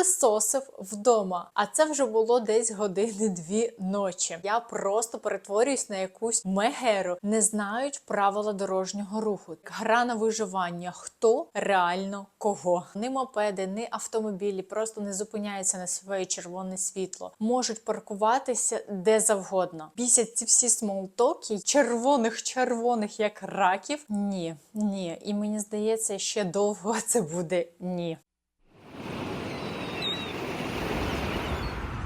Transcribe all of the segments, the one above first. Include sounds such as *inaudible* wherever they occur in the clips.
пилисосив вдома. А це вже було десь години-дві ночі. Я просто перетворююсь на якусь мегеру. Не знають правила дорожнього руху. Гра на виживання. Хто реально кого? Ні мопеди, ні автомобілі просто не зупиняються на своє червоне світло. Можуть паркуватися де завгодно. Бісять ці всі смолтоки, червоних, червоних, як раків. Ні, ні. І мені здається, ще довго це буде ні.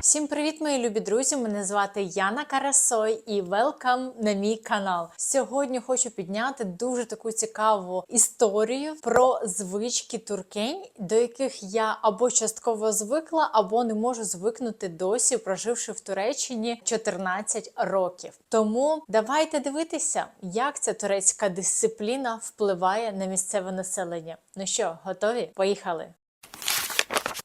Всім привіт, мої любі друзі! Мене звати Яна Карасой і велкам на мій канал. Сьогодні хочу підняти дуже таку цікаву історію про звички туркень, до яких я або частково звикла, або не можу звикнути досі, проживши в Туреччині 14 років. Тому давайте дивитися, як ця турецька дисципліна впливає на місцеве населення. Ну що, готові? Поїхали!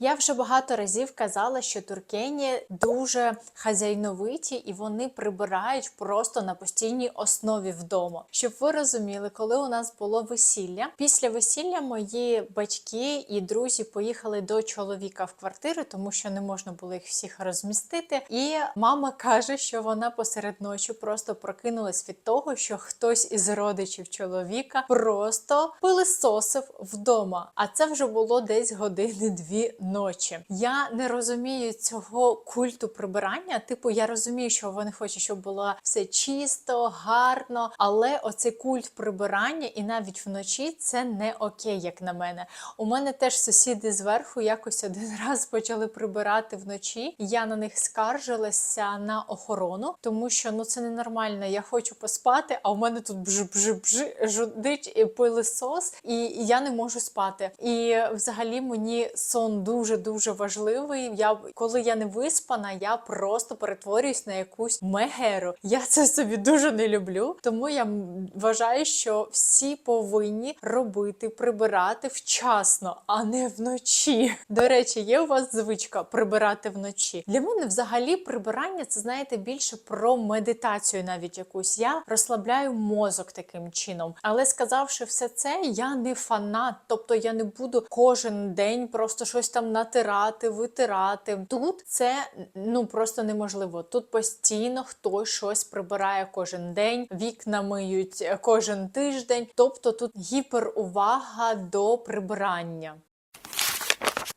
Я вже багато разів казала, що туркені дуже хазяйновиті і вони прибирають просто на постійній основі вдома. Щоб ви розуміли, коли у нас було весілля, після весілля мої батьки і друзі поїхали до чоловіка в квартиру, тому що не можна було їх всіх розмістити. І мама каже, що вона посеред ночі просто прокинулась від того, що хтось із родичів чоловіка просто пилисосив вдома. А це вже було десь години-дві ночі. Я не розумію цього культу прибирання. Типу, я розумію, що вони хочуть, щоб було все чисто, гарно, але оцей культ прибирання і навіть вночі це не окей, як на мене. У мене теж сусіди зверху якось один *laughs* раз почали прибирати вночі. Я на них скаржилася на охорону, тому що ну це ненормально. Я хочу поспати, а у мене тут бж-бж-бж жудить пилисос, і я не можу спати. І взагалі мені сон дуже дуже важливий. Я коли я не виспана, я просто перетворююсь на якусь мегеру. Я це собі дуже не люблю. Тому я вважаю, що всі повинні робити прибирати вчасно, а не вночі. До речі, є у вас звичка прибирати вночі. Для мене взагалі прибирання це знаєте більше про медитацію, навіть якусь. Я розслабляю мозок таким чином. Але сказавши все це, я не фанат, тобто я не буду кожен день просто щось там натирати, витирати. Тут це ну просто неможливо. Тут постійно хтось щось прибирає кожен день, вікна миють кожен тиждень. Тобто тут гіперувага до прибирання.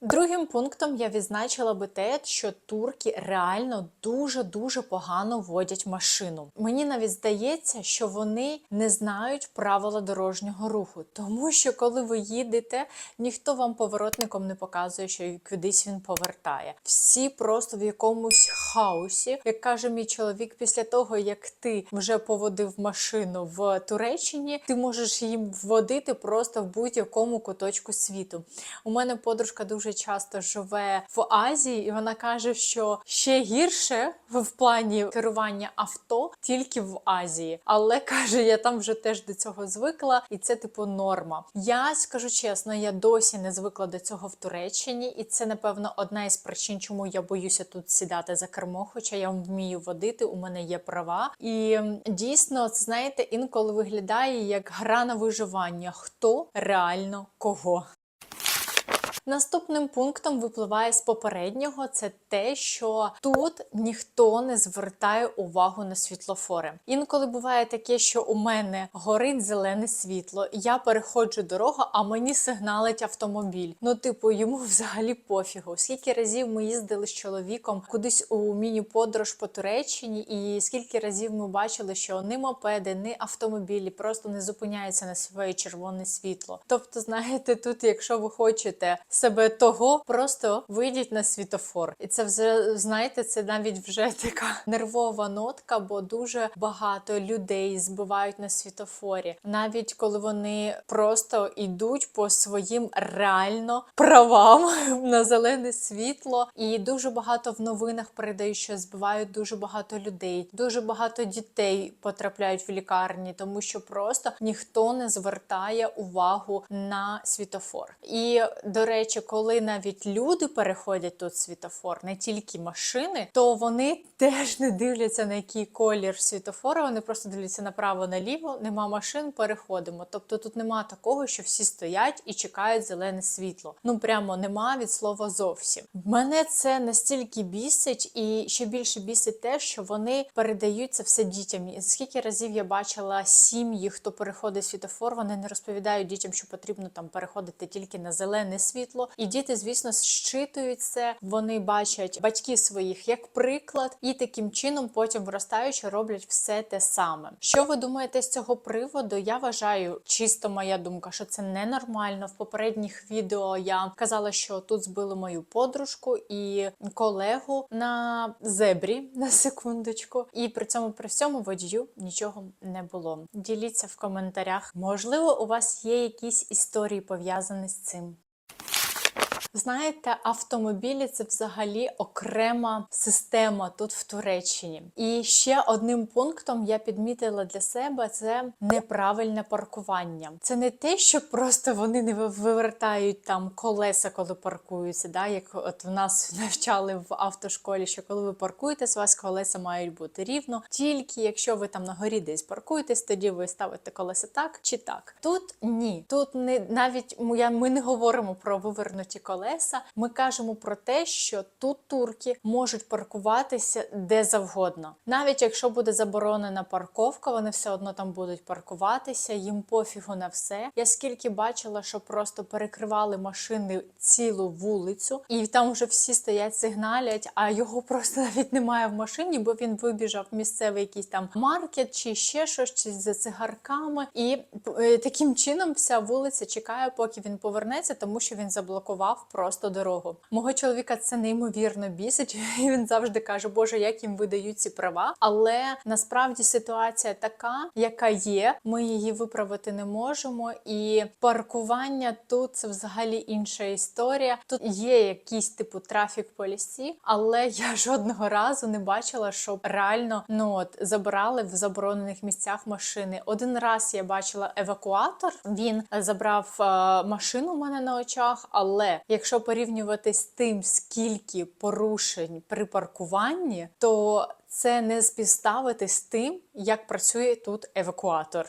Другим пунктом я відзначила би те, що турки реально дуже-дуже погано водять машину. Мені навіть здається, що вони не знають правила дорожнього руху, тому що коли ви їдете, ніхто вам поворотником не показує, що кудись він повертає. Всі просто в якомусь хаосі, як каже мій чоловік, після того як ти вже поводив машину в Туреччині, ти можеш їм водити просто в будь-якому куточку світу. У мене подружка дуже часто живе в Азії, і вона каже, що ще гірше в плані керування авто тільки в Азії. Але *laughs* каже, я там вже теж до цього звикла, і це типу норма. Я скажу чесно, я досі не звикла до цього в Туреччині, і це напевно одна із причин, чому я боюся тут сідати за кермо, хоча я вмію водити, у мене є права. І дійсно, це знаєте, інколи виглядає як гра на виживання, хто реально кого. Наступним пунктом випливає з попереднього це те, що тут ніхто не звертає увагу на світлофори. Інколи буває таке, що у мене горить зелене світло, я переходжу дорогу, а мені сигналить автомобіль. Ну, типу, йому *laughs* взагалі пофігу. Скільки разів ми їздили з чоловіком кудись у міні-подорож по Туреччині, і скільки разів ми бачили, що ні мопеди, ні автомобілі просто не зупиняються на своє червоне світло. Тобто, знаєте, тут, якщо ви хочете себе того, просто вийдіть на світофор. І це вже знаєте, це навіть вже *laughs* така нервова нотка, бо дуже багато людей збивають на світофорі, навіть коли вони просто йдуть по своїм реально правам *laughs* на зелене світло. І дуже багато в новинах передають, що збивають дуже багато людей, дуже багато дітей потрапляють в лікарні, тому що просто ніхто не звертає увагу на світофор. І до речі. Речі, коли навіть люди переходять тут світофор, не тільки машини, то вони теж не дивляться на який колір світофора. Вони просто дивляться направо наліво. Нема машин, переходимо. Тобто тут нема такого, що всі стоять і чекають зелене світло. Ну прямо нема від слова зовсім. Мене це настільки бісить, і ще більше бісить те, що вони передають це все дітям. І Скільки разів я бачила сім'ї, хто переходить світофор, вони не розповідають дітям, що потрібно там переходити тільки на зелене світло. І діти, звісно, щитують. Вони бачать батьків своїх як приклад, і таким чином, потім виростаючи, роблять все те саме. Що ви думаєте з цього приводу? Я вважаю, чисто моя думка, що це ненормально. В попередніх відео я казала, що тут збили мою подружку і колегу на зебрі *laughs* на секундочку, і при цьому при всьому водію нічого не було. Діліться в коментарях. Можливо, у вас є якісь історії пов'язані з цим. Знаєте, автомобілі це взагалі окрема система тут в Туреччині. І ще одним пунктом я підмітила для себе це неправильне паркування. Це не те, що просто вони не вивертають там колеса, коли паркуються. Да? Як от в нас *laughs* навчали в автошколі, що коли ви паркуєтесь, у вас колеса мають бути рівно. Тільки якщо ви там на горі десь паркуєтесь, тоді ви ставите колеса так чи так. Тут ні, тут не навіть ми не говоримо про вивернуті колеса колеса. Ми кажемо про те, що тут турки можуть паркуватися де завгодно. Навіть якщо буде заборонена парковка, вони все одно там будуть паркуватися, їм пофігу на все. Я скільки бачила, що просто перекривали машини цілу вулицю, і там вже всі стоять, сигналять, а його просто *laughs* навіть немає в машині, бо він вибіжав в місцевий якийсь там маркет чи ще щось, чи за цигарками. І е, таким чином вся вулиця чекає, поки він повернеться, тому що він заблокував просто дорогу. Мого чоловіка це неймовірно бісить. *laughs* і Він завжди каже, Боже, як їм видають ці права. Але насправді ситуація така, яка є. Ми її виправити не можемо. І паркування тут це взагалі інша історія. Тут є якийсь типу трафік по лісі, але *laughs* я жодного разу не бачила, щоб реально ну от забирали в заборонених місцях машини. Один раз я бачила евакуатор. Він забрав е, машину у мене на очах, але якщо порівнювати з тим, скільки порушень при паркуванні, то це не співставити з тим, як працює тут евакуатор.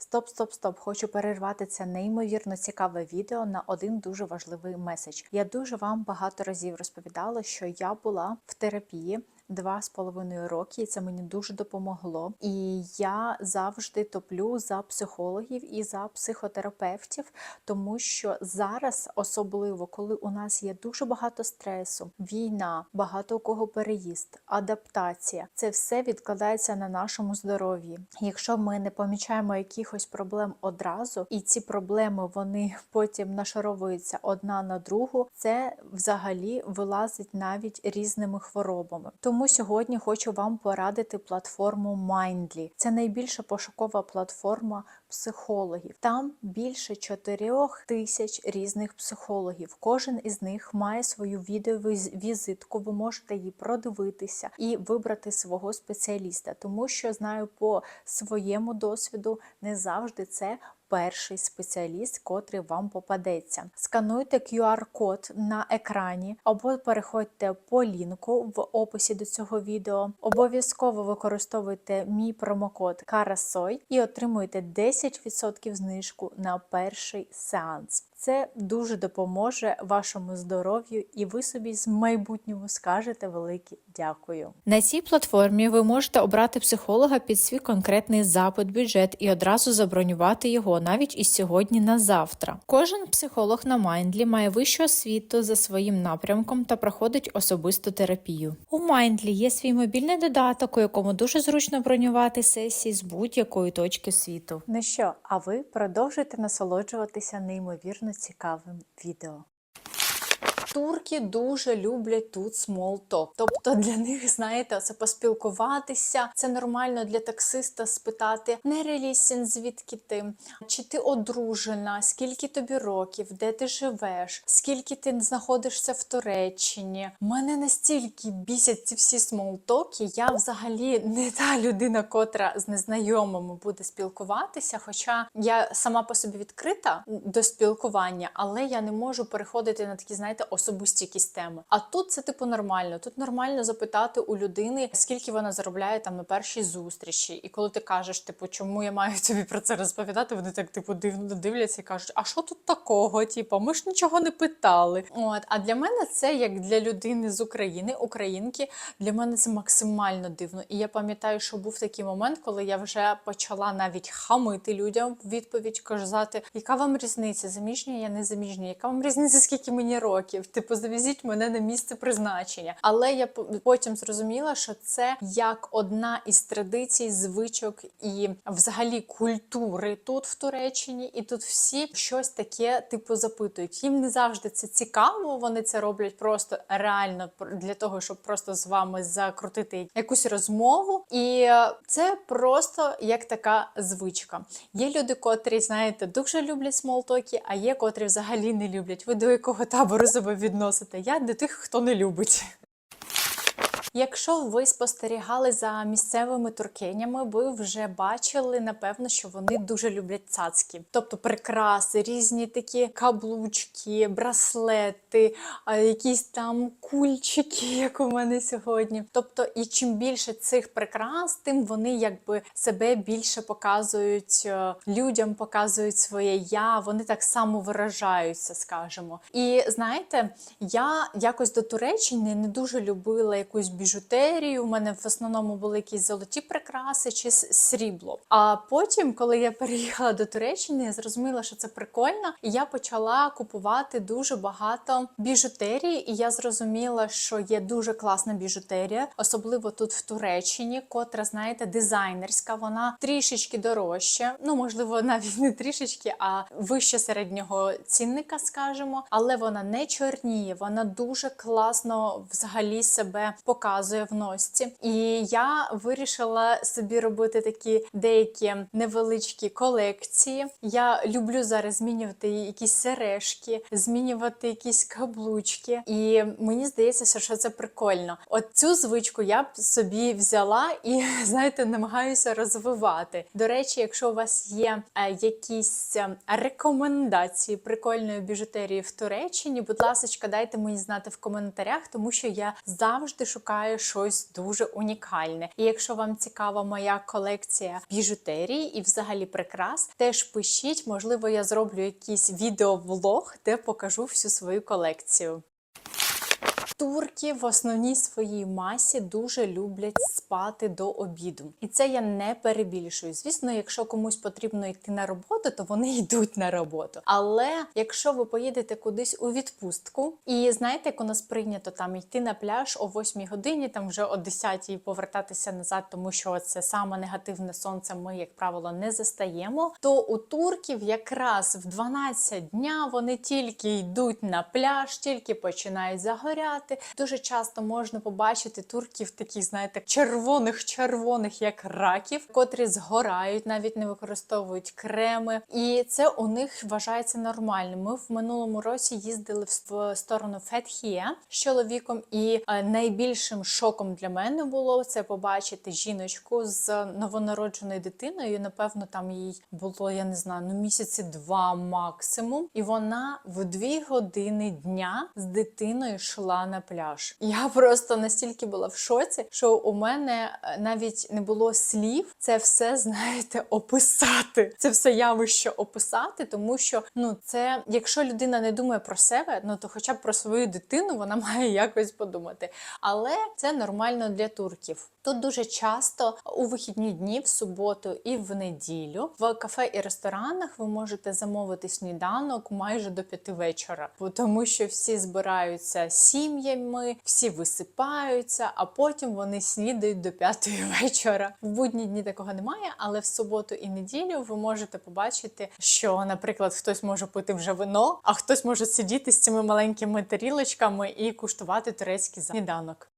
Стоп, стоп, стоп! Хочу перервати це неймовірно цікаве відео на один дуже важливий меседж. Я дуже вам багато разів розповідала, що я була в терапії два з половиною роки, і це мені дуже допомогло. І я завжди топлю за психологів і за психотерапевтів, тому що зараз, особливо коли у нас є дуже багато стресу, війна, багато у кого переїзд, адаптація, це все відкладається на нашому здоров'ї. Якщо ми не помічаємо якихось проблем одразу, і ці проблеми вони *laughs* потім нашаровуються одна на другу, це взагалі вилазить навіть різними хворобами. Тому тому сьогодні хочу вам порадити платформу Mindly. Це найбільша пошукова платформа психологів. Там більше 4 тисяч різних психологів. Кожен із них має свою відеовізитку. Ви можете її продивитися і вибрати свого спеціаліста, тому що знаю по своєму досвіду не завжди це перший спеціаліст, котрий вам попадеться. Скануйте QR-код на екрані, або переходьте по лінку в описі до цього відео. Обов'язково використовуйте мій промокод Карасой і отримуйте 10% знижку на перший сеанс. Це дуже допоможе вашому здоров'ю, і ви собі з майбутньому скажете велике дякую. На цій платформі ви можете обрати психолога під свій конкретний запит, бюджет і одразу забронювати його навіть із сьогодні на завтра. Кожен психолог на Майндлі має вищу освіту за своїм напрямком та проходить особисту терапію. У Майндлі є свій мобільний додаток, у якому дуже зручно бронювати сесії з будь-якої точки світу. Ну що, а ви продовжуєте насолоджуватися неймовірно цікавим відео. Турки дуже люблять тут talk. Тобто для них, знаєте, це поспілкуватися. Це нормально для таксиста спитати не релісін, звідки ти, чи ти одружена, скільки тобі років, де ти живеш, скільки ти знаходишся в Туреччині. Мене настільки бісять ці всі смолтоки. Я взагалі не та людина, котра з незнайомими буде спілкуватися. Хоча я сама по собі відкрита до спілкування, але я не можу переходити на такі, знаєте, особисті якісь теми. А тут це типу нормально. Тут нормально запитати у людини, скільки вона заробляє там на першій зустрічі. І коли ти кажеш, типу, чому я маю тобі про це розповідати, вони так типу дивно дивляться і кажуть, а що тут такого? Типу, ми ж нічого не питали. От, а для мене це як для людини з України, українки, для мене це максимально дивно. І я пам'ятаю, що був такий момент, коли я вже почала навіть хамити людям відповідь, казати, яка вам різниця? Заміжня, я не заміжня, яка вам різниця, скільки мені років? Типу, завезіть мене на місце призначення. Але я потім зрозуміла, що це як одна із традицій, звичок і взагалі культури тут в Туреччині, і тут всі щось таке типу запитують. Їм не завжди це цікаво. Вони це роблять просто реально для того, щоб просто з вами закрутити якусь розмову. І це просто як така звичка. Є люди, котрі, знаєте, дуже люблять смолтоки, а є котрі взагалі не люблять. Ви до якого табору себе відносите? Я до тих, хто не любить. Якщо ви спостерігали за місцевими туркенями, ви вже бачили, напевно, що вони дуже люблять цацки, тобто прикраси, різні такі каблучки, браслети, якісь там кульчики, *laughs* як у мене сьогодні. Тобто, і чим більше цих прикрас, тим вони якби себе більше показують е, людям, показують своє я, вони так само виражаються, скажімо. І знаєте, я якось до Туреччини не дуже любила якусь біжутерію. У мене в основному були якісь золоті прикраси чи срібло. А потім, коли я *laughs* переїхала до Туреччини, я зрозуміла, що це прикольно, і я почала купувати дуже багато біжутерії. І я зрозуміла, що є дуже класна біжутерія, особливо тут в Туреччині, котра, знаєте, дизайнерська. Вона трішечки дорожча. Ну можливо, *laughs* навіть не трішечки, а вище середнього цінника, скажімо. Але вона не чорніє, вона дуже класно взагалі себе показує в носці. І я вирішила собі робити такі деякі невеличкі колекції. Я люблю зараз змінювати якісь сережки, змінювати якісь каблучки. І мені здається, що це прикольно. От цю звичку я б собі взяла і, *laughs* знаєте, намагаюся розвивати. До речі, якщо у вас є е, якісь е, рекомендації прикольної біжутерії в Туреччині, будь ласка, дайте мені знати в коментарях, тому що я завжди шукаю щось дуже унікальне. І якщо вам цікава моя колекція біжутерії і взагалі прикрас, теж пишіть, можливо, я зроблю якийсь відеовлог, де покажу всю свою колекцію. Турки в основній своїй масі дуже люблять спати до обіду, і це я не перебільшую. Звісно, якщо комусь потрібно йти на роботу, то вони *laughs* йдуть на роботу. Але якщо ви поїдете кудись у відпустку, і знаєте, як у нас прийнято там йти на пляж о 8 годині, там вже о 10 повертатися назад, тому що це саме негативне сонце. Ми, як правило, не застаємо. То у турків якраз в 12 дня вони тільки йдуть на пляж, тільки починають загоряти. Дуже часто можна побачити турків таких, знаєте, червоних, червоних, як раків, котрі згорають, навіть не використовують креми. І це у них вважається нормальним. Ми в минулому році їздили в сторону Фетхія з чоловіком, і е, найбільшим шоком для мене було це побачити жіночку з новонародженою дитиною. Напевно, там їй було, я не знаю, ну місяці два максимум. І вона в дві години дня з дитиною йшла на пляж. Я *laughs* просто настільки була в шоці, що у мене е, навіть не було слів це все, *laughs* знаєте, описати. Це все явище описати, тому що ну це, якщо людина не думає про себе, ну то хоча б про свою дитину вона *laughs* має якось подумати. Але це нормально для турків. Тут дуже часто у вихідні дні, в суботу і в неділю, в кафе і ресторанах ви можете замовити сніданок майже до п'яти вечора, тому що всі збираються сім'ями, сім'ями, всі висипаються, а потім вони снідають до п'ятої *laughs* вечора. В будні дні такого немає, але в суботу і неділю ви можете побачити, що, наприклад, хтось може пити вже вино, а хтось може сидіти з цими маленькими тарілочками і куштувати турецький сніданок.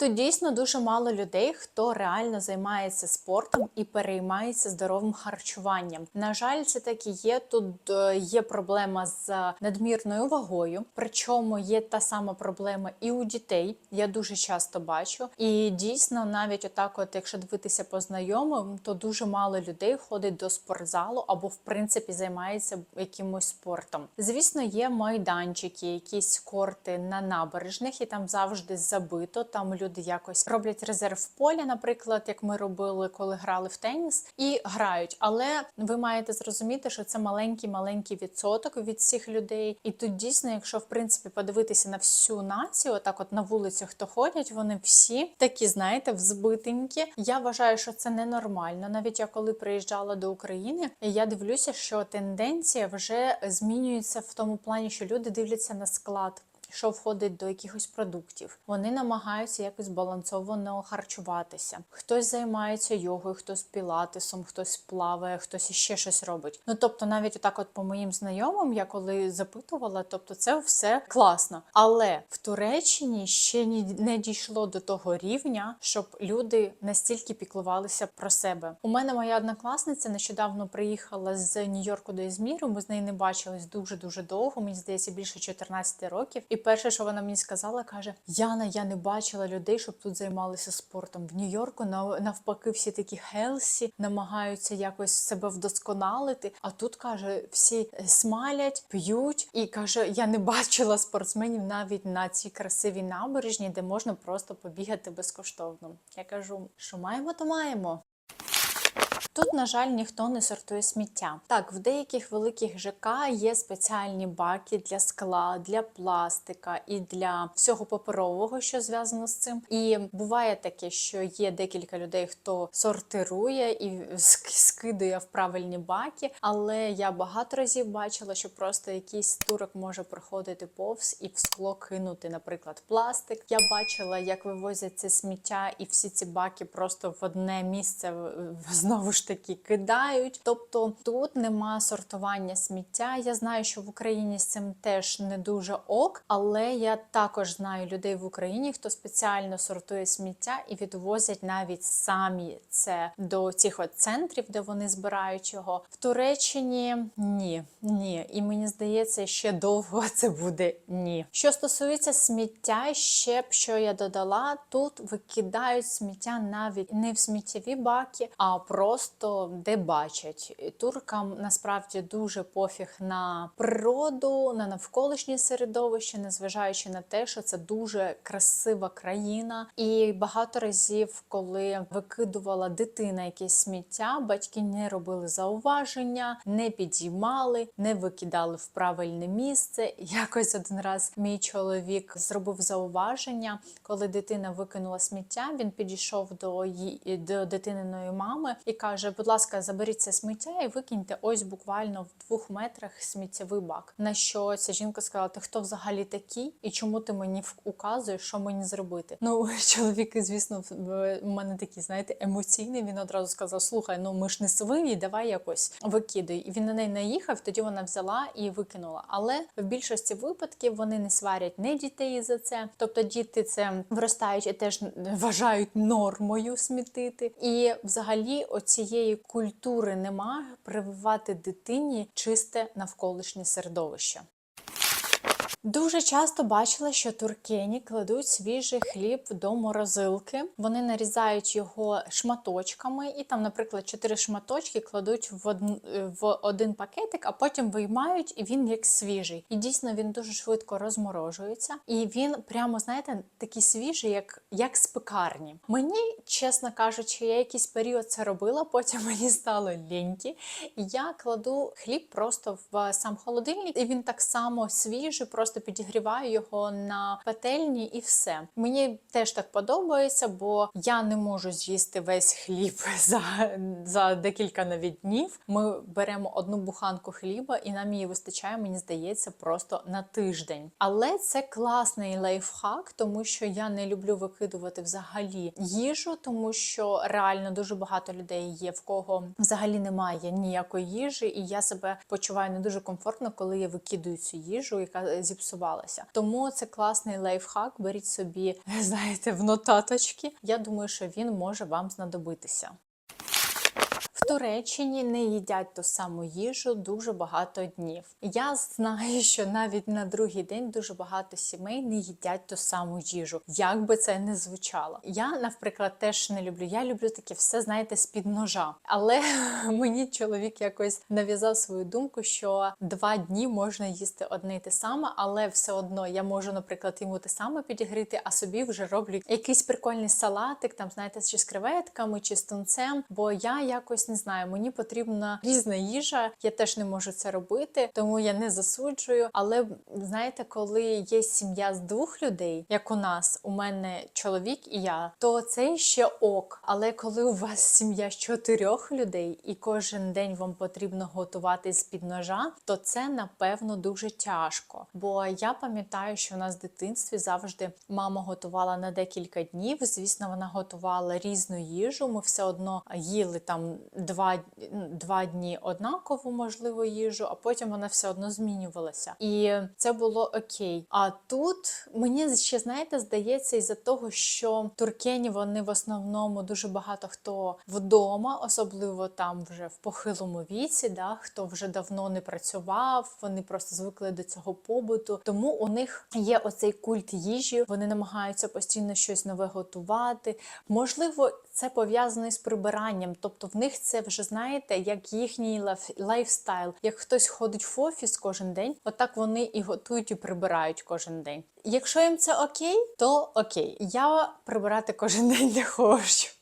Тут дійсно дуже мало людей, хто реально займається спортом і переймається здоровим харчуванням. На жаль, це так і є. Тут е, є проблема з надмірною вагою, причому є та сама проблема і у дітей. Я дуже часто бачу. І дійсно, навіть отак, от, якщо дивитися по знайомим, то дуже мало людей ходить до спортзалу або в принципі займається якимось спортом. Звісно, є майданчики, якісь корти на набережних, і там завжди забито. Там люди якось роблять резерв поля, наприклад, як ми робили, коли грали в теніс, і грають. Але ви маєте зрозуміти, що це маленький маленький відсоток від всіх людей. І тут дійсно, якщо в принципі подивитися на всю націю, отак от на вулицях, хто ходять, вони всі такі, знаєте, взбитенькі. Я вважаю, що це ненормально. Навіть я коли приїжджала до України, я дивлюся, що тенденція вже змінюється в тому плані, що люди дивляться на склад що входить до якихось продуктів. Вони намагаються якось збалансовано харчуватися. Хтось займається йогою, хтось пілатесом, хтось плаває, хтось іще щось робить. Ну тобто, навіть отак, от по моїм знайомим, я коли запитувала, тобто це все класно. Але в Туреччині ще не дійшло до того рівня, щоб люди настільки піклувалися про себе. У мене моя однокласниця нещодавно приїхала з Нью-Йорку до Ізміру. Ми з нею не бачились дуже дуже довго. Мені здається, більше 14 років. І перше, що вона мені сказала, каже: Яна, я не бачила людей, щоб тут займалися спортом. В Нью-Йорку навпаки, всі такі хелсі намагаються якось себе вдосконалити. А тут каже, всі смалять, п'ють, і каже: Я не бачила спортсменів навіть на цій красивій набережні, де можна просто побігати безкоштовно. Я кажу, що маємо, то маємо. Тут, на жаль, ніхто не сортує сміття. Так, в деяких великих ЖК є спеціальні баки для скла, для пластика і для всього паперового, що зв'язано з цим. І буває таке, що є декілька людей, хто сортирує і скидує в правильні баки. Але я багато разів бачила, що просто якийсь турок може проходити повз і в скло кинути, наприклад, пластик. Я бачила, як вивозять це сміття, і всі ці баки просто в одне місце знову ж таки кидають. Тобто тут нема сортування сміття. Я знаю, що в Україні з цим теж не дуже ок, але я також знаю людей в Україні, хто спеціально сортує сміття і відвозять навіть самі це до цих от центрів, де вони збирають його. В Туреччині ні, ні. І мені здається, ще довго *laughs* це буде ні. Що стосується сміття, ще б що я додала, тут викидають сміття навіть не в сміттєві баки, а просто просто де бачать. Туркам насправді дуже пофіг на природу, на навколишнє середовище, незважаючи на те, що це дуже красива країна. І багато разів, коли викидувала дитина якесь сміття, батьки не робили зауваження, не підіймали, не викидали в правильне місце. Якось один раз мій чоловік зробив зауваження, коли дитина викинула сміття. Він підійшов до її до дитининої мами і каже каже: будь ласка, заберіть це сміття і викиньте ось буквально в двох метрах сміттєвий бак. На що ця жінка сказала: Ти хто взагалі такий? І чому ти мені указуєш, що мені зробити? Ну, *laughs* чоловік, звісно, в мене такий, знаєте, емоційний. Він одразу сказав: Слухай, ну ми ж не свині, давай якось викидай. І він на неї наїхав, тоді вона взяла і викинула. Але в більшості випадків вони не сварять не дітей за це. Тобто діти це виростають і теж вважають нормою смітити. І взагалі оцієї цієї культури нема прививати дитині чисте навколишнє середовище. Дуже часто бачила, що туркені кладуть свіжий хліб до морозилки. Вони нарізають його шматочками, і там, наприклад, чотири шматочки кладуть в один, в один пакетик, а потім виймають, і він як свіжий. І дійсно він дуже швидко розморожується. І він прямо, знаєте, такий свіжий, як як з пекарні. Мені, чесно кажучи, я якийсь період це робила, потім *laughs* мені стало ліньки. І я кладу хліб просто в сам холодильник, і він так само свіжий. просто просто підігріваю його на пательні і все. Мені теж так подобається, бо я не можу з'їсти весь хліб *laughs* за, за декілька навіть днів. Ми беремо одну буханку хліба, і нам її вистачає, мені здається, просто на тиждень. Але це класний лайфхак, тому що я не люблю викидувати взагалі їжу, тому що реально дуже багато людей є, в кого взагалі немає ніякої їжі, і я себе почуваю не дуже комфортно, коли я викидаю цю їжу, яка зіпсувалася. Тому це класний лайфхак. Беріть собі, *laughs* знаєте, в нотаточки. Я думаю, що він може вам знадобитися. В Туреччині не їдять ту саму їжу дуже багато днів. Я знаю, що навіть на другий день дуже багато сімей не їдять ту саму їжу, як би це не звучало. Я, наприклад, теж не люблю. Я люблю таке все, знаєте, з-під ножа. Але *laughs* мені чоловік якось нав'язав свою думку, що два дні можна їсти одне й те саме, але все одно я можу, наприклад, йому те саме підігріти, а собі вже роблю якийсь прикольний салатик, там знаєте, чи з креветками, чи з тунцем. Бо я якось не знаю, мені потрібна різна їжа. Я теж не можу це робити, тому я не засуджую. Але знаєте, коли є сім'я з двох людей, як у нас, у мене чоловік і я, то це ще ок. Але коли у вас сім'я з чотирьох людей, і кожен день вам потрібно готувати з під ножа, то це напевно дуже тяжко. Бо я пам'ятаю, що у нас в дитинстві завжди мама готувала на декілька днів. Звісно, вона готувала різну їжу. Ми все одно їли там два, два дні однакову, можливо, їжу, а потім вона все одно змінювалася. І це було окей. А тут мені ще знаєте, здається, із-за того, що туркені вони в основному дуже багато хто вдома, особливо там вже в похилому віці, да, хто вже давно не працював, вони просто звикли до цього побуту. Тому у них є оцей культ їжі. Вони намагаються постійно щось нове готувати. Можливо, це пов'язано із прибиранням, тобто в них це вже знаєте, як їхній лайф- лайфстайл. Як хтось ходить в офіс кожен день, отак вони і готують і прибирають кожен день. Якщо їм це окей, то окей. Я прибирати кожен день не хочу.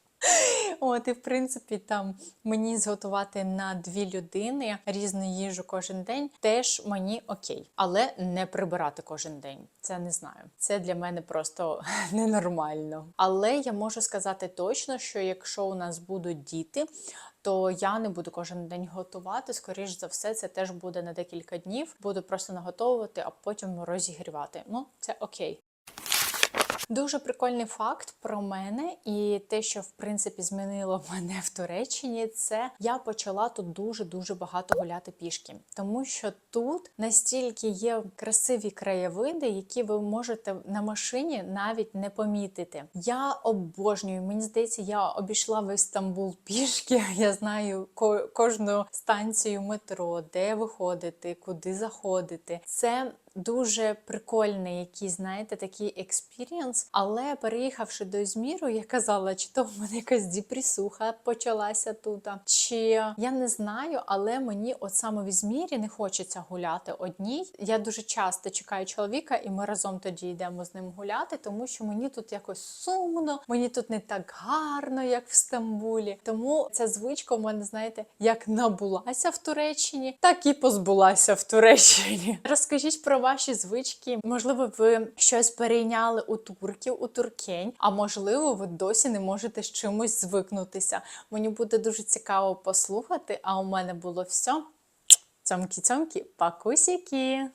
От, і в принципі, там мені зготувати на дві людини різну їжу кожен день теж мені окей, але не прибирати кожен день. Це не знаю. Це для мене просто *laughs* ненормально. Але я можу сказати точно, що якщо у нас будуть діти, то я не буду кожен день готувати. Скоріш за все, це теж буде на декілька днів. Буду просто наготовувати, а потім розігрівати. Ну, це окей. Дуже прикольний факт про мене і те, що в принципі змінило *laughs* мене в Туреччині, це я почала тут дуже дуже багато гуляти пішки, тому що тут настільки є красиві краєвиди, які ви можете на машині навіть не помітити. Я обожнюю. Мені здається, я обійшла весь Стамбул пішки. *laughs* Я знаю ко- кожну станцію метро, де виходити, куди заходити. Це дуже прикольний, який, знаєте, такий експірієнс. Але переїхавши до Ізміру, я казала, чи то в мене якась діпрісуха почалася тут, чи я не знаю, але мені от саме в Ізмірі не хочеться гуляти одній. Я дуже часто чекаю чоловіка, і ми разом тоді йдемо з ним гуляти, тому що мені тут якось сумно, мені тут не так гарно, як в Стамбулі. Тому ця звичка у мене, знаєте, як набулася в Туреччині, так і позбулася в Туреччині. *laughs* Розкажіть про ваші звички. Можливо, ви щось перейняли у турків, у туркень, а можливо, ви досі не можете з чимось звикнутися. Мені буде дуже цікаво послухати. А у мене було все. Цьомкі-цьомкі, пакусіки!